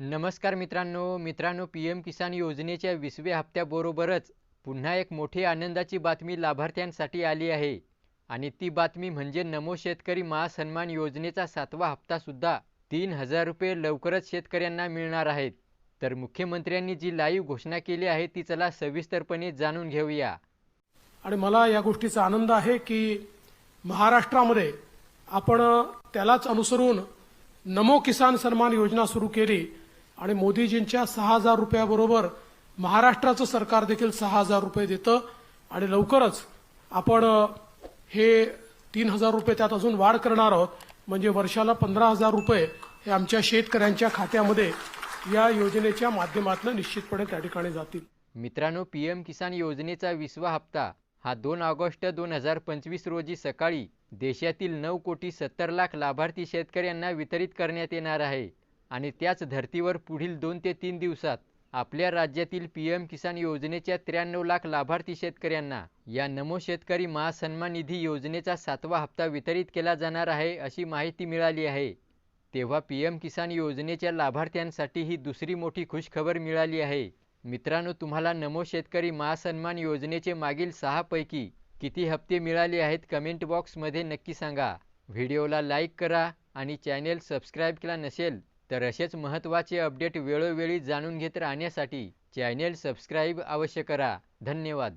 नमस्कार मित्रांनो मित्रांनो पी एम किसान योजनेच्या वीसव्या हप्त्याबरोबरच पुन्हा एक मोठी आनंदाची बातमी लाभार्थ्यांसाठी आली आहे. आणि ती बातमी म्हणजे नमो शेतकरी महासन्मान योजनेचा सातवा हप्तासुद्धा तीन हजार रुपये लवकरच शेतकऱ्यांना मिळणार आहेत. तर मुख्यमंत्र्यांनी जी लाईव्ह घोषणा केली आहे ती चला सविस्तरपणे जाणून घेऊया. आणि मला या गोष्टीचा आनंद आहे की महाराष्ट्रामध्ये आपण त्यालाच अनुसरून नमो किसान सन्मान योजना सुरू केली. आणि मोदीजींच्या सहा हजार रुपयाबरोबर महाराष्ट्राचं सरकार देखील सहा हजार रुपये देतं. आणि लवकरच आपण हे तीन हजार रुपये त्यात अजून वाढ करणार आहोत. म्हणजे वर्षाला पंधरा हजार रुपये हे आमच्या शेतकऱ्यांच्या खात्यामध्ये या योजनेच्या माध्यमातून निश्चितपणे त्या ठिकाणी जातील. मित्रांनो पी एम किसान योजनेचा विसवा हप्ता हा दोन ऑगस्ट दोन हजार पंचवीस रोजी सकाळी देशातील नऊ कोटी सत्तर लाख लाभार्थी शेतकऱ्यांना वितरित करण्यात येणार आहे. आणि त्याच धर्तीवर पुढील दोन ते तीन दिवसात आपल्या राज्यातील पी एम किसान योजनेच्या त्र्याण्णव लाख लाभार्थी शेतकऱ्यांना या नमो शेतकरी महासन्मान निधी योजनेचा सातवा हप्ता वितरित केला जाणार आहे अशी माहिती मिळाली आहे. तेव्हा पी एम किसान योजनेच्या लाभार्थ्यांसाठी ही दुसरी मोठी खुशखबर मिळाली आहे. मित्रांनो तुम्हाला नमो शेतकरी महासन्मान योजनेचे मागील सहापैकी किती हप्ते मिळाले आहेत कमेंट बॉक्समध्ये नक्की सांगा. व्हिडिओला लाईक करा आणि चॅनेल सबस्क्राईब केला नसेल तर असेच महत्त्वाचे अपडेट वेळोवेळी जाणून घेत राहण्यासाठी चॅनेल सबस्क्राईब अवश्य करा. धन्यवाद.